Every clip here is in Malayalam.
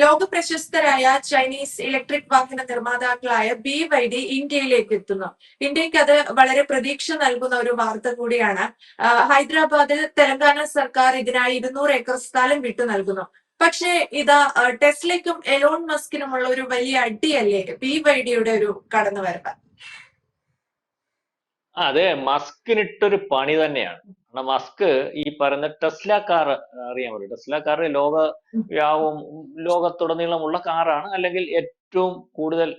ലോക പ്രശസ്തരായ ചൈനീസ് ഇലക്ട്രിക് വാഹന നിർമ്മാതാക്കളായ ബി വൈ ഡി ഇന്ത്യയിലേക്ക് എത്തുന്നു. ഇന്ത്യയ്ക്ക് അത് വളരെ പ്രതീക്ഷ നൽകുന്ന ഒരു വാർത്ത കൂടിയാണ്. ഹൈദരാബാദിൽ തെലങ്കാന സർക്കാർ ഇതിനായി ഇരുന്നൂറ് ഏക്കർ സ്ഥലം വിട്ടു നൽകുന്നു. പക്ഷേ ഇതാ ടെസ്ലയ്ക്കും എലോൺ മസ്കിനുമുള്ള ഒരു വലിയ അടിയല്ലേ ബി വൈ ഡിയുടെ ഒരു കടന്നുവരവ്? അതെ മസ്കിനിട്ടൊരു പണി തന്നെയാണ്. കാരണം മസ്ക് ഈ പറയുന്ന ടെസ്ല കാർ അറിയാമല്ലോ ടെസ്ല കാർ ലോക വ്യാപം ലോകത്തുടനീളമുള്ള കാറാണ്. അല്ലെങ്കിൽ ഏറ്റവും കൂടുതൽ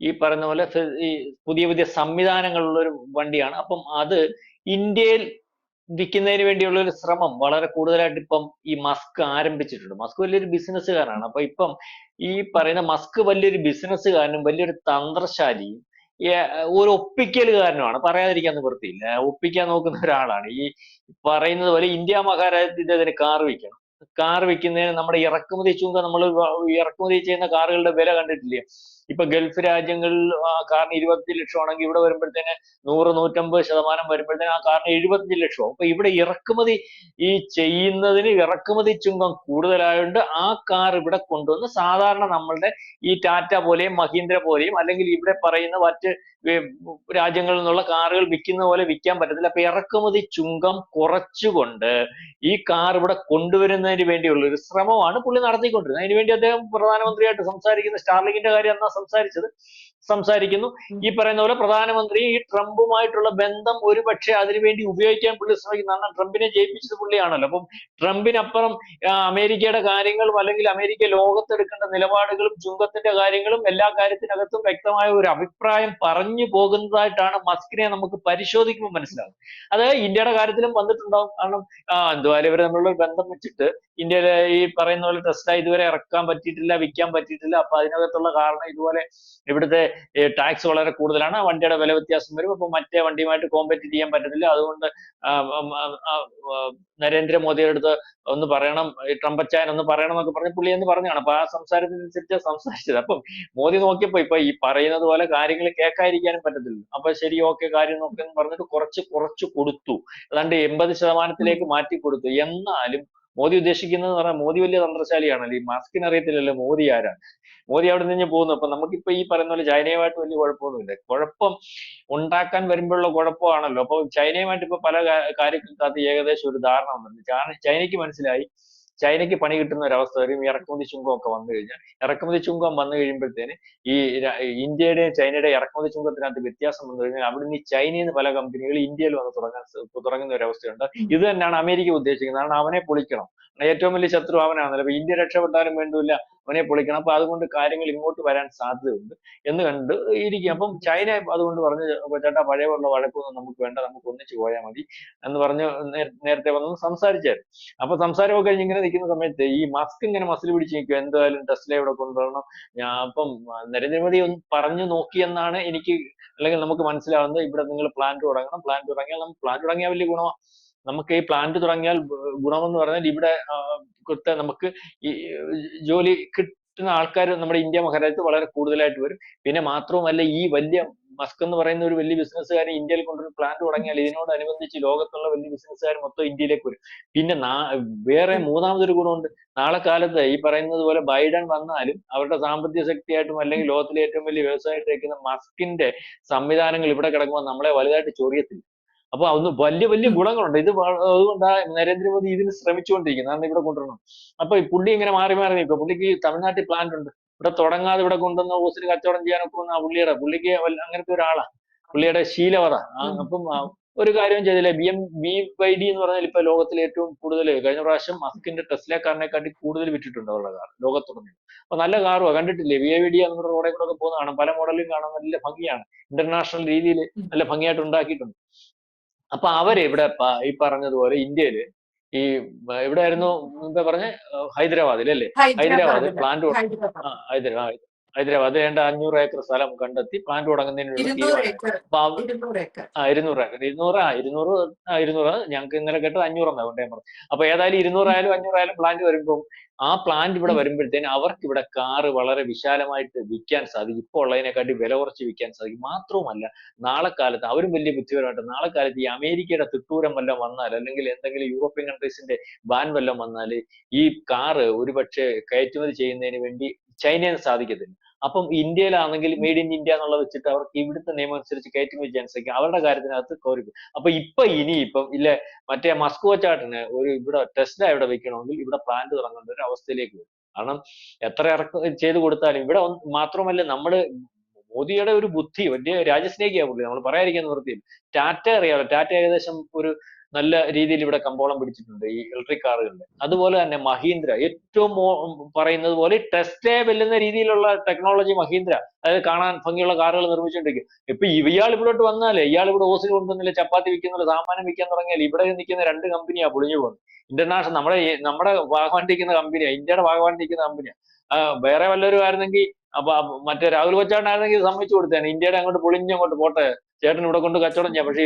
ഈ പറയുന്ന പോലെ ഈ പുതിയ പുതിയ സംവിധാനങ്ങളുള്ള ഒരു വണ്ടിയാണ്. അപ്പം അത് ഇന്ത്യയിൽ വിൽക്കുന്നതിന് വേണ്ടിയുള്ള ഒരു ശ്രമം വളരെ കൂടുതലായിട്ട് ഇപ്പം ഈ മസ്ക് ആരംഭിച്ചിട്ടുണ്ട്. മസ്ക് വലിയൊരു ബിസിനസ്സുകാരാണ്. അപ്പൊ ഇപ്പം ഈ പറയുന്ന മസ്ക് വലിയൊരു ബിസിനസ്സുകാരനും വലിയൊരു തന്ത്രശാലിയും ഒരു ഒപ്പിക്കലുകാരനുമാണ്. പറയാതിരിക്കാൻ നിവൃത്തിയില്ല ഒപ്പിക്കാൻ നോക്കുന്ന ഒരാളാണ്. ഈ പറയുന്നത് പോലെ ഇന്ത്യ മഹാരാജ്യത്തിന്റെ അതിന് കാർ വിൽക്കണം കാർ വിൽക്കുന്നതിന് നമ്മുടെ ഇറക്കുമതി ചുങ്കം നമ്മൾ ഇറക്കുമതി ചെയ്യുന്ന കാറുകളുടെ വില കണ്ടിട്ടില്ലേ? ഇപ്പൊ ഗൾഫ് രാജ്യങ്ങളിൽ ആ കാറിന് ഇരുപത്തി ലക്ഷം ആണെങ്കിൽ ഇവിടെ വരുമ്പോഴത്തേന് നൂറ് നൂറ്റമ്പത് ശതമാനം വരുമ്പോഴത്തേന് ആ കാറിന് എഴുപത്തഞ്ച് ലക്ഷം അപ്പൊ ഇവിടെ ഇറക്കുമതി ഈ ചെയ്യുന്നതിന് ഇറക്കുമതി ചുങ്കം കൂടുതലായതുകൊണ്ട് ആ കാർ ഇവിടെ കൊണ്ടുവന്ന് സാധാരണ നമ്മളുടെ ഈ ടാറ്റ പോലെയും മഹീന്ദ്ര പോലെയും അല്ലെങ്കിൽ ഇവിടെ പറയുന്ന മറ്റ് രാജ്യങ്ങളിൽ നിന്നുള്ള കാറുകൾ വിൽക്കുന്ന പോലെ വിൽക്കാൻ പറ്റത്തില്ല. അപ്പൊ ഇറക്കുമതി ചുങ്കം കുറച്ചുകൊണ്ട് ഈ കാർ ഇവിടെ കൊണ്ടുവരുന്നതിന് വേണ്ടിയുള്ള ഒരു ശ്രമമാണ് പുള്ളി നടത്തിക്കൊണ്ടിരുന്നത്. അതിനുവേണ്ടി അദ്ദേഹം പ്രധാനമന്ത്രിയായിട്ട് സംസാരിക്കുന്ന സ്റ്റാർലിങ്ങിന്റെ കാര്യം എന്നാ സംസാരിച്ചത്. സംസാരിക്കുന്നു. ഈ പറയുന്ന പോലെ പ്രധാനമന്ത്രി ഈ ട്രംപുമായിട്ടുള്ള ബന്ധം ഒരു പക്ഷേ അതിനുവേണ്ടി ഉപയോഗിക്കാൻ പുള്ളി ശ്രമിക്കുന്നു കാരണം ട്രംപിനെ ജയിപ്പിച്ചത് പുള്ളിയാണല്ലോ. അപ്പം ട്രംപിനപ്പുറം അമേരിക്കയുടെ കാര്യങ്ങളും അല്ലെങ്കിൽ അമേരിക്ക ലോകത്തെടുക്കേണ്ട നിലപാടുകളും ചുങ്കത്തിന്റെ കാര്യങ്ങളും എല്ലാ കാര്യത്തിനകത്തും വ്യക്തമായ ഒരു അഭിപ്രായം പറഞ്ഞു പോകുന്നതായിട്ടാണ് മസ്കിനെ നമുക്ക് പരിശോധിക്കുമ്പോൾ മനസ്സിലാകും അത് ഇന്ത്യയുടെ കാര്യത്തിലും വന്നിട്ടുണ്ടാവും. കാരണം എന്തുവായാലും ഇവർ തമ്മിലുള്ള ബന്ധം വെച്ചിട്ട് ഇന്ത്യയിലെ ഈ പറയുന്ന പോലെ ടെസ്ല ഇതുവരെ ഇറക്കാൻ പറ്റിയിട്ടില്ല വിൽക്കാൻ പറ്റിയിട്ടില്ല. അപ്പൊ അതിനകത്തുള്ള കാരണം ഇതുപോലെ ഇവിടുത്തെ ടാക്സ് വളരെ കൂടുതലാണ്. വണ്ടിയുടെ വില വ്യത്യാസം വരും. അപ്പൊ മറ്റേ വണ്ടിയുമായിട്ട് കോമ്പറ്റിറ്റ് ചെയ്യാൻ പറ്റത്തില്ല. അതുകൊണ്ട് നരേന്ദ്രമോദിയുടെ അടുത്ത് ഒന്ന് പറയണം ട്രംപച്ചായൻ ഒന്ന് പറയണം എന്നൊക്കെ പറഞ്ഞ് പുള്ളി എന്ന് പറഞ്ഞാണ് അപ്പൊ ആ സംസാരത്തിനനുസരിച്ച് സംസാരിച്ചത്. അപ്പം മോദി നോക്കിയപ്പോ ഇപ്പൊ ഈ പറയുന്നത് പോലെ കാര്യങ്ങൾ കേൾക്കാതിരിക്കാനും പറ്റത്തില്ല. അപ്പൊ ശരി ഓക്കെ കാര്യം നോക്കെന്ന് പറഞ്ഞിട്ട് കുറച്ച് കുറച്ച് കൊടുത്തു. ഏതാണ്ട് എൺപത് ശതമാനത്തിലേക്ക് മാറ്റി കൊടുത്തു. എന്നാലും മോദി ഉദ്ദേശിക്കുന്നത് പറഞ്ഞാൽ മോദി വലിയ തന്ത്രശാലിയാണല്ലോ. ഈ മാസ്കിന് അറിയത്തില്ലല്ലോ മോദി ആരാണ്? മോദി അവിടെ നിന്ന് പോകുന്നു. അപ്പൊ നമുക്കിപ്പോ ഈ പറയുന്ന പോലെ ചൈനയുമായിട്ട് വലിയ കുഴപ്പമൊന്നുമില്ല. കുഴപ്പം ഉണ്ടാക്കാൻ വരുമ്പോഴുള്ള കുഴപ്പമാണല്ലോ. അപ്പൊ ചൈനയുമായിട്ട് ഇപ്പൊ പല കാര്യങ്ങൾക്കകത്ത് ഏകദേശം ഒരു ധാരണ വന്നിട്ടുണ്ട്. ചൈനയ്ക്ക് മനസ്സിലായി ചൈനയ്ക്ക് പണി കിട്ടുന്ന ഒരവസ്ഥ വരും. ഇറക്കുമതി ചുങ്കം ഒക്കെ വന്നു കഴിഞ്ഞാൽ. ഇറക്കുമതി ചുങ്കം വന്നു കഴിയുമ്പോഴത്തേന് ഈ ഇന്ത്യയുടെ ചൈനയുടെ ഇറക്കുമതി ചുങ്കത്തിനകത്ത് വ്യത്യാസം വന്നു കഴിഞ്ഞാൽ അവിടെ നിന്ന് ചൈനയിൽ നിന്ന് പല കമ്പനികൾ ഇന്ത്യയിൽ വന്ന് തുടങ്ങാൻ തുടങ്ങുന്ന ഒരു അവസ്ഥയുണ്ട് ഇത് തന്നെയാണ് അമേരിക്ക ഉദ്ദേശിക്കുന്നത്. കാരണം അവനെ പൊളിക്കണം. ഏറ്റവും വലിയ ശത്രു അവനാണല്ലോ. അപ്പൊ ഇന്ത്യ രക്ഷപ്പെട്ടാലും വേണ്ടില്ല. അവനെ പൊളിക്കണം. അപ്പൊ അതുകൊണ്ട് കാര്യങ്ങൾ ഇങ്ങോട്ട് വരാൻ സാധ്യതയുണ്ട്. എന്ന് കണ്ട് ഇരിക്കും അപ്പം ചൈന അതുകൊണ്ട് പറഞ്ഞു ചേട്ടാ പഴയ പോലെ വഴക്കൊന്നും നമുക്ക് വേണ്ട. നമുക്ക് ഒന്നിച്ചു പോയാൽ മതി. എന്ന് പറഞ്ഞ് നേരത്തെ വന്ന് സംസാരിച്ചായിരുന്നു. അപ്പൊ സംസാരമൊക്കെ കഴിഞ്ഞ് ഇങ്ങനെ നിൽക്കുന്ന സമയത്ത് ഈ മസ്ക് ഇങ്ങനെ മസിൽ പിടിച്ച് നിൽക്കും എന്തായാലും ടെസ്ല ഇവിടെ കൊണ്ടുവരണം. ഞാൻ അപ്പം നരേന്ദ്രമോദി ഒന്ന് പറഞ്ഞു നോക്കിയെന്നാണ് എനിക്ക് അല്ലെങ്കിൽ നമുക്ക് മനസ്സിലാവുന്നത്. ഇവിടെ നിങ്ങൾ പ്ലാന്റ് തുടങ്ങണം. പ്ലാന്റ് തുടങ്ങിയാൽ നമുക്ക് പ്ലാന്റ് തുടങ്ങിയാൽ വലിയ ഗുണമാണ് നമുക്ക് ഈ പ്ലാന്റ് തുടങ്ങിയാൽ ഗുണം ഗുണമെന്ന് പറഞ്ഞാൽ ഇവിടെ കൊടുത്ത നമുക്ക് ഈ ജോലി കിട്ടുന്ന ആൾക്കാർ നമ്മുടെ ഇന്ത്യ മഹാരാജ്യത്ത് വളരെ കൂടുതലായിട്ട് വരും. പിന്നെ മാത്രവുമല്ല ഈ വലിയ മസ്ക് എന്ന് പറയുന്ന ഒരു വലിയ ബിസിനസ്സുകാരൻ ഇന്ത്യയിൽ കൊണ്ടൊരു പ്ലാന്റ് തുടങ്ങിയാൽ ഇതിനോടനുബന്ധിച്ച് ലോകത്തുള്ള വലിയ ബിസിനസ്സുകാർ മൊത്തം ഇന്ത്യയിലേക്ക് വരും. പിന്നെ വേറെ മൂന്നാമതൊരു ഗുണമുണ്ട്. നാളെ കാലത്ത് ഈ പറയുന്നത് പോലെ ബൈഡൻ വന്നാലും അവരുടെ സാമ്പത്തിക ശക്തിയായിട്ടും അല്ലെങ്കിൽ ലോകത്തിലെ ഏറ്റവും വലിയ വ്യവസായമായിട്ട് മസ്കിന്റെ സംവിധാനങ്ങൾ ഇവിടെ കിടക്കുമ്പോൾ നമ്മളെ വലുതായിട്ട് ചൊറിയത്തില്ല. അപ്പൊ അതൊന്ന് വലിയ വലിയ ഗുണങ്ങളുണ്ട്. ഇത് അതുകൊണ്ടാണ് അതുകൊണ്ടാ നരേന്ദ്രമോദി ഇതിന് ശ്രമിച്ചുകൊണ്ടിരിക്കുന്നത്. കാരണം ഇവിടെ കൊണ്ടുവരണം അപ്പൊ ഈ പുള്ളി ഇങ്ങനെ മാറി മാറി നിൽക്കുക പുള്ളിക്ക് തമിഴ്നാട്ടിൽ പ്ലാന്റ് ഉണ്ട്. ഇവിടെ തുടങ്ങാതെ ഇവിടെ കൊണ്ടുവന്ന ഓസിന് കച്ചവടം ചെയ്യാനൊക്കെ വന്ന ആ പുള്ളിയുടെ പുള്ളിക്ക് അങ്ങനത്തെ ഒരാളാ. പുള്ളിയുടെ ശീലവത. അപ്പം ഒരു കാര്യവും ചെയ്തില്ല. B M B Y D എന്ന് പറഞ്ഞാൽ ഇപ്പൊ ലോകത്തിലെ ഏറ്റവും കൂടുതൽ കഴിഞ്ഞ പ്രാവശ്യം മസ്കിന്റെ ടെസ്ല കാറിനെക്കാട്ടി കൂടുതൽ വിറ്റിട്ടുണ്ട് അവരുടെ കാർ. ലോകത്തുടനീളം അപ്പൊ നല്ല കാറുവാ. കണ്ടിട്ടില്ലേ? വി ഐ ഡി നമ്മുടെ റോഡിൽ കൂടെ ഒക്കെ പോകുന്ന കാണാം. പല മോഡലും കാണാൻ നല്ല ഭംഗിയാണ്. ഇന്റർനാഷണൽ രീതിയിൽ നല്ല ഭംഗിയായിട്ട് ഉണ്ടാക്കിയിട്ടുണ്ട്. അപ്പൊ അവർ ഇവിടെ ഈ പറഞ്ഞതുപോലെ ഇന്ത്യയിൽ ഈ ഇവിടെ എവിടെയായിരുന്നു മുമ്പേ പറഞ്ഞ ഹൈദരാബാദിൽ അല്ലേ? ഹൈദരാബാദിൽ പ്ലാന്റ് ഹൈദരാബാദ്. ആ ഹൈദരാബാദ്. ഏണ്ട അഞ്ഞൂറ് ഏക്കർ സ്ഥലം കണ്ടെത്തി പ്ലാന്റ് തുടങ്ങുന്നതിന് വേണ്ടി ഇരുന്നൂറ് ഏക്കർ. അപ്പൊ അവ- ഇരുന്നൂറ് ഏക്കർ. ആ ഇരുന്നൂറ് ഏക്കർ. ഇരുന്നൂറ് ആ ഇരുന്നൂറ് ഇരുന്നൂറ്. ഞങ്ങൾക്ക് ഇന്നലെ കേട്ടത് അഞ്ഞൂറെന്നാ കൊണ്ടേ പറഞ്ഞു അപ്പൊ ഏതായാലും ഇരുന്നൂറായാലും അഞ്ഞൂറായാലും പ്ലാന്റ് വരുമ്പോൾ ആ പ്ലാന്റ് ഇവിടെ. വരുമ്പോഴത്തേന് അവർക്ക് ഇവിടെ കാറ് വളരെ വിശാലമായിട്ട് വിൽക്കാൻ സാധിക്കും. ഇപ്പോൾ ഉള്ളതിനെക്കാട്ടി വില കുറച്ച് വിൽക്കാൻ സാധിക്കും. മാത്രവുമല്ല നാളെ കാലത്ത് അവരും വലിയ ബുദ്ധിപരമായിട്ട് നാളെ കാലത്ത് ഈ അമേരിക്കയുടെ തിട്ടൂരം വല്ലതും വന്നാൽ അല്ലെങ്കിൽ എന്തെങ്കിലും യൂറോപ്യൻ കൺട്രീസിന്റെ ബാൻ വല്ലതും വന്നാൽ ഈ കാറ് ഒരുപക്ഷെ കയറ്റുമതി ചെയ്യുന്നതിന് വേണ്ടി ചൈനയിൽ സാധിക്കത്തില്ല. അപ്പം ഇന്ത്യയിലാണെങ്കിൽ മെയ്ഡ് ഇൻ ഇന്ത്യ എന്നുള്ളത് വെച്ചിട്ട് അവർക്ക് ഇവിടുത്തെ നിയമം അനുസരിച്ച് കയറ്റുമതി ചെയ്യാൻ സാധിക്കും അവരുടെ കാര്യത്തിനകത്ത് കോരിക്കും അപ്പൊ ഇപ്പൊ ഇനി ഇപ്പം ഇല്ലേ മറ്റേ മസ്കോ ചാട്ടിന് ഒരു ഇവിടെ ടെസ്ല ഇവിടെ വെക്കണമെങ്കിൽ ഇവിടെ പ്ലാന്റ് തുടങ്ങേണ്ട ഒരു അവസ്ഥയിലേക്ക് വരും. കാരണം എത്ര ഇറക്കം ചെയ്ത് കൊടുത്താലും ഇവിടെ മാത്രമല്ല നമ്മുടെ മോദിയുടെ ഒരു ബുദ്ധി വലിയ രാജ്യസ്നേഹിയാ പുള്ളി. നമ്മൾ പറയാതിരിക്കാൻ നിവൃത്തിയില്ല. ടാറ്റ അറിയാമല്ലോ ടാറ്റ ഏകദേശം ഒരു നല്ല രീതിയിൽ ഇവിടെ കമ്പോളം പിടിച്ചിട്ടുണ്ട് ഈ ഇലക്ട്രിക് കാറുകളുടെ അതുപോലെ തന്നെ മഹീന്ദ്ര. ഏറ്റവും പറയുന്നത് പോലെ ടെസ്റ്റേ വെല്ലുന്ന രീതിയിലുള്ള ടെക്നോളജി മഹീന്ദ്ര. അതായത് കാണാൻ ഭംഗിയുള്ള കാറുകൾ നിർമ്മിച്ചുകൊണ്ടിരിക്കും. ഇപ്പൊ ഇയാൾ ഇവിടോട്ട് വന്നാലേ ഇയാൾ ഇവിടെ ഓസിൽ കൊണ്ടുവന്നില്ല ചപ്പാത്തി വിൽക്കുന്നില്ല സാമാനം വിൽക്കാൻ തുടങ്ങിയാൽ ഇവിടെ നിൽക്കുന്ന രണ്ട് കമ്പനിയാ പൊളിഞ്ഞു പോകുന്നത്. ഇന്റർനാഷണൽ നമ്മുടെ നമ്മുടെ ഭാഗമായിട്ടിരിക്കുന്ന കമ്പനിയാ ഇന്ത്യയുടെ ഭാഗമായിട്ടിരിക്കുന്ന കമ്പനിയാ വേറെ വല്ലവരും ആയിരുന്നെങ്കിൽ അപ്പൊ മറ്റേ രാഹുൽ കൊച്ചാണ്ടായിരുന്നെങ്കിൽ സമ്മതിച്ചു കൊടുത്തേനെ. ഇന്ത്യയുടെ അങ്ങോട്ട് പൊളിഞ്ഞങ്ങോട്ട് പോട്ടെ. ചേട്ടൻ ഇവിടെ കൊണ്ട് കച്ചവടം ചെയ്യാം. പക്ഷേ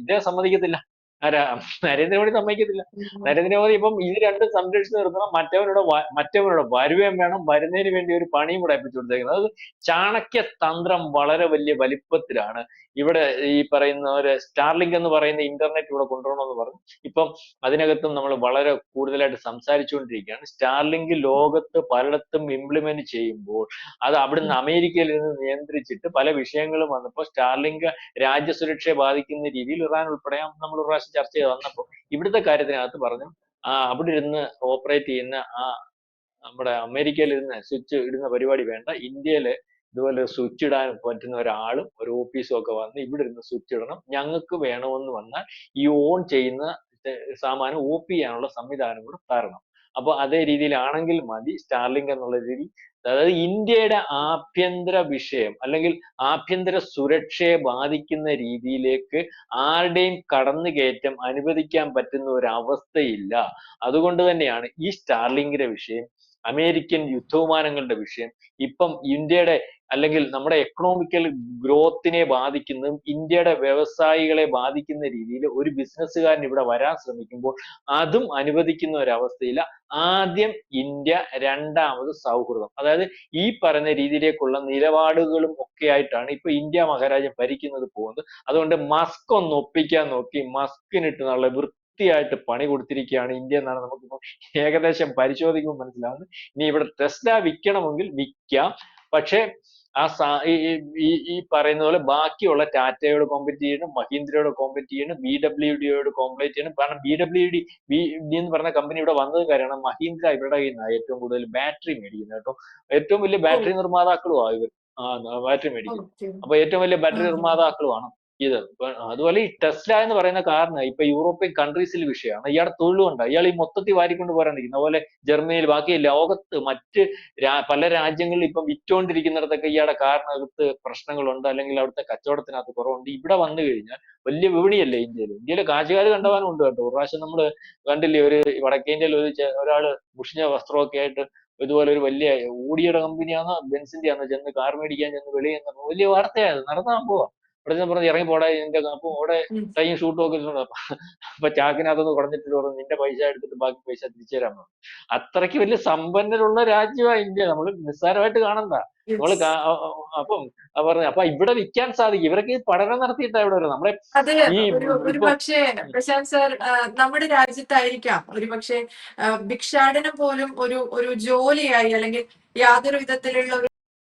ഇതേ സമ്മതിക്കത്തില്ല. ആരാ? നരേന്ദ്രമോദി സമ്മതിക്കത്തില്ല. നരേന്ദ്രമോദി ഇപ്പം ഇത് രണ്ടും സംരക്ഷിച്ച് നിർത്തണം. മറ്റവനോട് മറ്റവനോട് വരുകയും വേണം. വരുന്നതിന് വേണ്ടി ഒരു പണിയും കൂടെ ഏൽപ്പിച്ചു കൊടുത്തേക്കുന്നത്. അത് ചാണക്യ തന്ത്രം വളരെ വലിയ വലിപ്പത്തിലാണ്. ഇവിടെ ഈ പറയുന്ന ഒരു സ്റ്റാർലിങ്ക് എന്ന് പറയുന്ന ഇന്റർനെറ്റ് ഇവിടെ കൊണ്ടുവരണമെന്ന് പറഞ്ഞു. ഇപ്പം അതിനകത്തും നമ്മൾ വളരെ കൂടുതലായിട്ട് സംസാരിച്ചുകൊണ്ടിരിക്കുകയാണ്. സ്റ്റാർലിങ്ക് ലോകത്ത് പലയിടത്തും ഇംപ്ലിമെന്റ് ചെയ്യുമ്പോൾ അത് അവിടുന്ന് അമേരിക്കയിൽ നിന്ന് നിയന്ത്രിച്ചിട്ട് പല വിഷയങ്ങളും വന്നപ്പോൾ സ്റ്റാർലിങ്ക് രാജ്യസുരക്ഷയെ ബാധിക്കുന്ന രീതിയിൽ ഇറാൻ ഉൾപ്പെടെ നമ്മൾ ഒരു പ്രാവശ്യം ചർച്ച ചെയ്ത് വന്നപ്പോൾ ഇവിടുത്തെ കാര്യത്തിനകത്ത് പറഞ്ഞു ആ അവിടെ ഇരുന്ന് ഓപ്പറേറ്റ് ചെയ്യുന്ന ആ നമ്മുടെ അമേരിക്കയിൽ ഇരുന്ന് സ്വിച്ച് ഇടുന്ന പരിപാടി വേണ്ട. ഇന്ത്യയിൽ ഇതുപോലെ സ്വിച്ച് ഇടാൻ പറ്റുന്ന ഒരാളും ഒരു ഓഫീസും ഒക്കെ വന്ന് ഇവിടെ ഇരുന്ന് സ്വിച്ച് ഇടണം. ഞങ്ങൾക്ക് വേണമെന്ന് വന്നാൽ ഈ ഓൺ ചെയ്യുന്ന സാമാനം ഓഫ് ചെയ്യാനുള്ള സംവിധാനം കൂടെ തരണം. അപ്പൊ അതേ രീതിയിലാണെങ്കിൽ മതി സ്റ്റാർലിങ്ക് എന്നുള്ള രീതിയിൽ. അതായത് ഇന്ത്യയുടെ ആഭ്യന്തര വിഷയം അല്ലെങ്കിൽ ആഭ്യന്തര സുരക്ഷയെ ബാധിക്കുന്ന രീതിയിലേക്ക് ആരുടെയും കടന്നു കയറ്റം അനുവദിക്കാൻ പറ്റുന്ന ഒരു അവസ്ഥയില്ല. അതുകൊണ്ട് തന്നെയാണ് ഈ സ്റ്റാർലിങ്കിന്റെ വിഷയം അമേരിക്കൻ യുദ്ധവിമാനങ്ങളുടെ വിഷയം ഇപ്പം ഇന്ത്യയുടെ അല്ലെങ്കിൽ നമ്മുടെ എക്കണോമിക്കൽ ഗ്രോത്തിനെ ബാധിക്കുന്നതും ഇന്ത്യയുടെ വ്യവസായികളെ ബാധിക്കുന്ന രീതിയിൽ ഒരു ബിസിനസ്സുകാരൻ ഇവിടെ വരാൻ ശ്രമിക്കുമ്പോൾ അതും അനുവദിക്കുന്ന ഒരവസ്ഥയില്ല ആദ്യം ഇന്ത്യ രണ്ടാമത് സൗഹൃദം. അതായത് ഈ പറഞ്ഞ രീതിയിലേക്കുള്ള നിലപാടുകളും ഒക്കെ ആയിട്ടാണ് ഇപ്പൊ ഇന്ത്യ മഹാരാജ്യം ഭരിക്കുന്നത് പോകുന്നത്. അതുകൊണ്ട് മസ്ക് ഒന്ന് ഒപ്പിക്കാൻ നോക്കി മസ്കിനിട്ട് നല്ല വൃത്തിയായിട്ട് പണി കൊടുത്തിരിക്കുകയാണ് ഇന്ത്യ എന്നാണ് നമുക്കിപ്പോൾ ഏകദേശം പരിശോധിക്കുമ്പോൾ മനസ്സിലാവുന്നത്. ഇനി ഇവിടെ ടെസ്ല വിൽക്കണമെങ്കിൽ വിൽക്കാം. പക്ഷേ ആ സാ ഈ ഈ- പറയുന്ന പോലെ ബാക്കിയുള്ള ടാറ്റയോട് കോമ്പറ്റ് ചെയ്യണം മഹീന്ദ്രയോട് കോമ്പറ്റ് ചെയ്യണം ബി ഡബ്ല്യു ഡിയോട് കോമ്പറ്റ് ചെയ്യണം. കാരണം B W D B D എന്ന് പറഞ്ഞ കമ്പനി ഇവിടെ വന്നത് കാര്യമാണ്. മഹീന്ദ്ര ഇവരുടെ കയ്യിൽ നിന്നാണ് ഏറ്റവും കൂടുതൽ ബാറ്ററി മേടിക്കുന്നത് കേട്ടോ. ഏറ്റവും വലിയ ബാറ്ററി നിർമ്മാതാക്കളുമാണ് ഇവർ. ആ ബാറ്ററി മേടിക്കുന്നത്. ഓക്കെ അപ്പൊ ഏറ്റവും വലിയ ബാറ്ററി. നിർമ്മാതാക്കളുമാണ്. ഇത് അതുപോലെ ഈ ടെസ്ല എന്ന് പറയുന്ന കാരണം ഇപ്പൊ യൂറോപ്യൻ കൺട്രീസിൽ വിഷയമാണ്. ഇയാളുടെ തൊഴിലുണ്ട് ഇയാൾ ഈ മൊത്തത്തിൽ വാരിക്കൊണ്ട് പോരാൻ നിൽക്കുന്ന അതുപോലെ ജർമ്മനിയിൽ ബാക്കി ലോകത്ത് മറ്റ് പല രാജ്യങ്ങളിൽ ഇപ്പം വിറ്റോണ്ടിരിക്കുന്നിടത്തൊക്കെ ഇയാളുടെ കാറിനകത്ത് പ്രശ്നങ്ങളുണ്ട്. അല്ലെങ്കിൽ അവിടുത്തെ കച്ചവടത്തിനകത്ത് കുറവുണ്ട്. ഇവിടെ വന്നു കഴിഞ്ഞാൽ വലിയ വിപണിയല്ലേ ഇന്ത്യയിൽ ഇന്ത്യയിലെ കാശുകാർ കണ്ടവാനും ഉണ്ട് കേട്ടോ. ഒരു പ്രാവശ്യം നമ്മൾ കണ്ടില്ലേ ഒരു വടക്കേ ഇന്ത്യയിൽ ഒരു ഒരാൾ മുഷിഞ്ഞ വസ്ത്രമൊക്കെ ആയിട്ട് ഇതുപോലെ ഒരു വലിയ ഓടിയുടെ കമ്പനിയാണോ ബെൻസിന്റെ ആണോ ചെന്ന് കാർ മേടിക്കാൻ ചെന്ന് വെളിയിൽ നിന്ന് വലിയ വാർത്തയായത് നടന്ന സംഭവം ഇവിടെ പറഞ്ഞ് ഇറങ്ങി പോടാ നിന്റെ അപ്പൊ അവിടെ. ടൈം ഷൂട്ടും ഒക്കെ ഇരുന്നുണ്ട് അപ്പൊ അപ്പൊ ചാക്കിനകത്തൊന്ന് കുറഞ്ഞിട്ട് പറഞ്ഞു നിന്റെ പൈസ എടുത്തിട്ട് ബാക്കി പൈസ തിരിച്ചു തരാൻ പറഞ്ഞു. അത്രയ്ക്ക് വലിയ സമ്പന്നരുള്ള രാജ്യമാണ് ഇന്ത്യ. നമ്മൾ നിസ്സാരമായിട്ട് കാണണ്ട. നമ്മൾ അപ്പം പറഞ്ഞു അപ്പൊ ഇവിടെ വിൽക്കാൻ സാധിക്കും. ഇവരൊക്കെ ഈ പഠനം നടത്തിയിട്ടാ ഇവിടെ വരുന്നത്. നമ്മളെ ഒരു പക്ഷേ പ്രശാന്ത് സാർ നമ്മുടെ രാജ്യത്തായിരിക്കാം. ഒരു പക്ഷേ ഭിക്ഷാടനം പോലും ഒരു ഒരു ജോലിയായി അല്ലെങ്കിൽ യാതൊരു വിധത്തിലുള്ള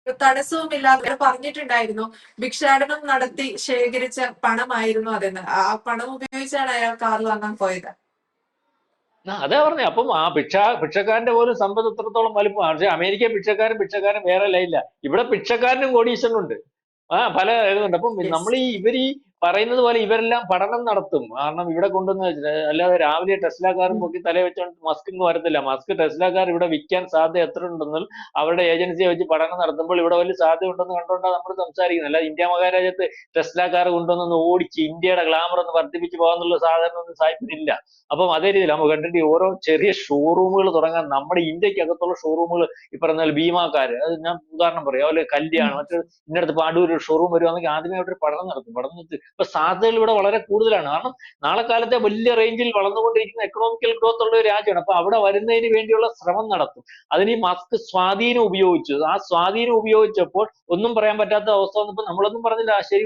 തടസ്സവുമില്ലാതെ ഇല്ലാതെ പറഞ്ഞിട്ടുണ്ടായിരുന്നു. ഭിക്ഷാടനം നടത്തി ശേഖരിച്ച പണമായിരുന്നു അതെന്ന്. ആ പണം ഉപയോഗിച്ചാണ് അയാൾ കാർ വാങ്ങാൻ പോയത്. അതാ പറഞ്ഞേ. അപ്പം ആ ഭിക്ഷ ഭിക്ഷക്കാരന്റെ പോലും സമ്പത്ത് എത്രത്തോളം വലുപ്പമാണ് പക്ഷെ അമേരിക്ക ഭിക്ഷക്കാരൻ ഭിക്ഷക്കാരൻ വേറെ ലൈനില്ല ഇവിടെ ഭിക്ഷക്കാരനും കോടീശ്വരനുണ്ട്. ആ പല ഇതുണ്ട്. അപ്പം നമ്മൾ ഈ ഇവർ ഈ പറയുന്നത് പോലെ ഇവരെല്ലാം പഠനം നടത്തും. കാരണം ഇവിടെ കൊണ്ടുവന്ന് അല്ലാതെ രാവിലെ ടെസ്ല കാറും പൊക്കി തലയിൽ വെച്ചോണ്ട് മസ്ക് ഇങ്ങ് വരത്തില്ല. മസ്ക് ടെസ്ലാക്കാർ കാർ ഇവിടെ വിൽക്കാൻ സാധ്യത എത്ര ഉണ്ടെന്നും അവരുടെ ഏജൻസിയെ വെച്ച് പഠനം നടത്തുമ്പോൾ ഇവിടെ വലിയ സാധ്യത ഉണ്ടെന്ന് കണ്ടുകൊണ്ടാണ് നമ്മൾ സംസാരിക്കുന്നത്. അല്ല ഇന്ത്യ മഹാരാജ്യത്ത് ടെസ്ലാക്കാർ കാർ കൊണ്ടുവന്ന് ഓടിച്ച് ഇന്ത്യയുടെ ഗ്ലാമർ ഒന്ന് വർദ്ധിപ്പിച്ച് പോകാന്നുള്ള സാധനം ഒന്നും സാഹിത്യത്തിലില്ല അപ്പം അതേ രീതിയിൽ നമ്മൾ കണ്ടിട്ട് ഓരോ ചെറിയ ഷോറൂമുകൾ തുടങ്ങാൻ നമ്മുടെ ഇന്ത്യക്കകത്തുള്ള ഷോറൂമുകൾ ഈ പറഞ്ഞ ഭീമാക്കാർ അത് ഞാൻ ഉദാഹരണം പറയാം. അതുപോലെ കല്യാണം മറ്റൊരു ഇന്നടുത്ത് പാടൂർ ഷോറൂം വരുവാണെങ്കിൽ ആദ്യമേ അവിടെ ഒരു പഠനം നടത്തും. പഠനം ഇപ്പൊ സാധ്യതകൾ ഇവിടെ വളരെ കൂടുതലാണ്. കാരണം നാളെ കാലത്തെ വലിയ റേഞ്ചിൽ വളർന്നുകൊണ്ടിരിക്കുന്ന എക്കണോമിക്കൽ ഗ്രോത്ത് ഉള്ള ഒരു രാജ്യമാണ്. അപ്പൊ അവിടെ വരുന്നതിന് വേണ്ടിയുള്ള ശ്രമം നടത്തും. അതിന് ഈ മസ്ക് സ്വാധീനം ഉപയോഗിച്ചു. ആ സ്വാധീനം ഉപയോഗിച്ചപ്പോൾ ഒന്നും പറയാൻ പറ്റാത്ത അവസ്ഥ വന്നപ്പോൾ നമ്മളൊന്നും പറഞ്ഞില്ല ശരി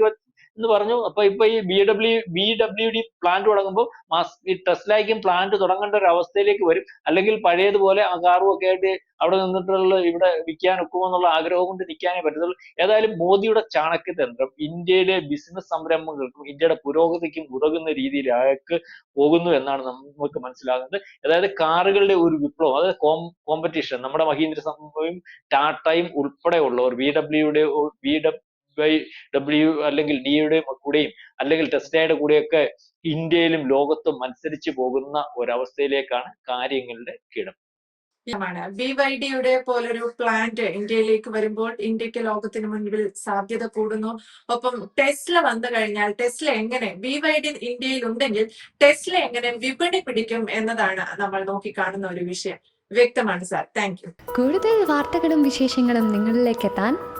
എന്ന് പറഞ്ഞു. അപ്പൊ ഇപ്പൊ ഈ B W B W D plant തുടങ്ങുമ്പോൾ മാസ് ഈ ടെസ്ലയ്ക്കും പ്ലാന്റ് തുടങ്ങേണ്ട ഒരു അവസ്ഥയിലേക്ക് വരും. അല്ലെങ്കിൽ പഴയതുപോലെ ആ കാറും ഒക്കെ ആയിട്ട് അവിടെ നിന്നിട്ടുള്ള ഇവിടെ വിൽക്കാൻ ഒക്കുമെന്നുള്ള ആഗ്രഹം കൊണ്ട് നിൽക്കാനേ പറ്റത്തുള്ളൂ. ഏതായാലും മോദിയുടെ ചാണക്യതന്ത്രം ഇന്ത്യയിലെ ബിസിനസ് സംരംഭങ്ങൾക്കും ഇന്ത്യയുടെ പുരോഗതിക്കും ഉതകുന്ന രീതിയിലേക്ക് പോകുന്നു എന്നാണ് നമുക്ക് മനസ്സിലാകുന്നത്. അതായത് കാറുകളുടെ ഒരു വിപ്ലവം അതായത് കോം കോമ്പറ്റീഷൻ നമ്മുടെ മഹീന്ദ്ര സംഭവയും ടാറ്റയും ഉൾപ്പെടെയുള്ളവർ ബി ഡബ്ല്യുടെ ബി ബൈ ഡബ്ല്യു അല്ലെങ്കിൽ ഡിയുടെ കൂടെയും അല്ലെങ്കിൽ ടെസ്ലയുടെ കൂടെയൊക്കെ ഇന്ത്യയിലും ലോകത്തും മത്സരിച്ചു പോകുന്ന ഒരവസ്ഥയിലേക്കാണ് കാര്യങ്ങളുടെ കിടം ാണ് ബി വൈ ഡിയുടെ പോലൊരു പ്ലാന്റ് ഇന്ത്യയിലേക്ക് വരുമ്പോൾ ഇന്ത്യയ്ക്ക് ലോകത്തിന് മുൻപിൽ സാധ്യത കൂടുന്നു. ഒപ്പം ടെസ്ല വന്നു കഴിഞ്ഞാൽ ടെസ്ല എങ്ങനെ ബി വൈ ഡി ഇന്ത്യയിൽ ഉണ്ടെങ്കിൽ ടെസ്ല എങ്ങനെ വിപണി പിടിക്കും എന്നതാണ് നമ്മൾ നോക്കിക്കാണുന്ന ഒരു വിഷയം. വ്യക്തമാണ് സാർ. താങ്ക് യു കൂടുതൽ വാർത്തകളും വിശേഷങ്ങളും നിങ്ങളിലേക്ക് എത്താൻ